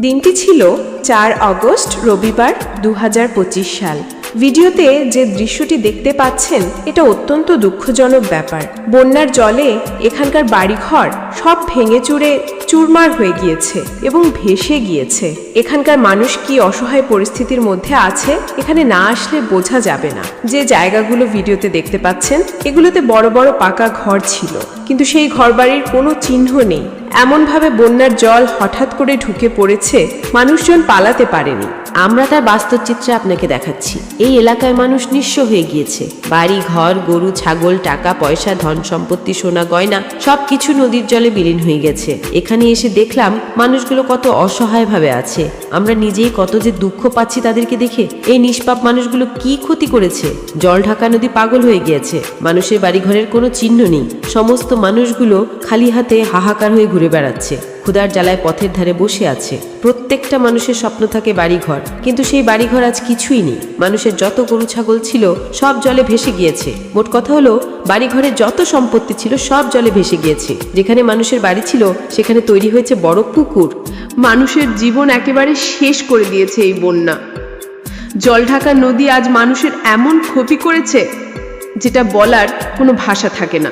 দিনটি ছিল চার অগস্ট রবিবার দু হাজার পঁচিশ সাল। ভিডিওতে যে দৃশ্যটি দেখতে পাচ্ছেন, এটা অত্যন্ত দুঃখজনক ব্যাপার। বন্যার জলে এখানকার বাড়িঘর সব ভেঙে চুরে চুরমার হয়ে গিয়েছে এবং ভেসে গিয়েছে। এখানকার মানুষ কি অসহায় পরিস্থিতির মধ্যে আছে? এখানে না আসলে বোঝা যাবে না। যে জায়গাগুলো ভিডিওতে দেখতে পাচ্ছেন, এগুলোতে বড় বড় পাকা ঘর ছিল। কিন্তু সেই ঘরবাড়ির কোনো চিহ্ন নেই। এমনভাবে বন্যার জল হঠাৎ করে ঢুকে পড়েছে, মানুষজন পালাতে পারেনি। আমরা তার বাস্তব চিত্রে আপনাকে দেখাচ্ছি। এই এলাকায় মানুষ নিঃস্ব হয়ে গিয়েছে। বাড়ি, ঘর, গরু, ছাগল, টাকা, পয়সা, ধন সম্পত্তি, সোনা, গয়না, সবকিছু নদীর জলে বিলীন হয়ে গেছে। এখানে এসে দেখলাম মানুষগুলো কত অসহায় ভাবে আছে। আমরা নিজেই কত যে দুঃখ পাচ্ছি তাদেরকে দেখে এই নিষ্পাপ মানুষগুলো কি ক্ষতি করেছে? জল ঢাকা নদী পাগল হয়ে গিয়েছে। মানুষের বাড়িঘরের কোনো চিহ্ন নেই। সমস্ত মানুষগুলো খালি হাতে হাহাকার হয়ে ঘুরে বেড়াচ্ছে। ক্ষুদার জ্বালায় পথের ধারে বসে আছে। প্রত্যেকটা মানুষের স্বপ্ন থাকে বাড়িঘর। কিন্তু সেই বাড়িঘর আজ কিছুই নেই। মানুষের যত গরু, ছাগল ছিল, সব জলে ভেসে গিয়েছে। মোট কথা হলো, বাড়িঘরে যত সম্পত্তি ছিল, সব জলে ভেসে গিয়েছে। যেখানে মানুষের বাড়ি ছিল, সেখানে তৈরি হয়েছে বড় পুকুর। মানুষের জীবন একেবারে শেষ করে দিয়েছে এই বন্যা। জলঢাকা নদী আজ মানুষের এমন ক্ষতি করেছে, যেটা বলার কোনো ভাষা থাকে না।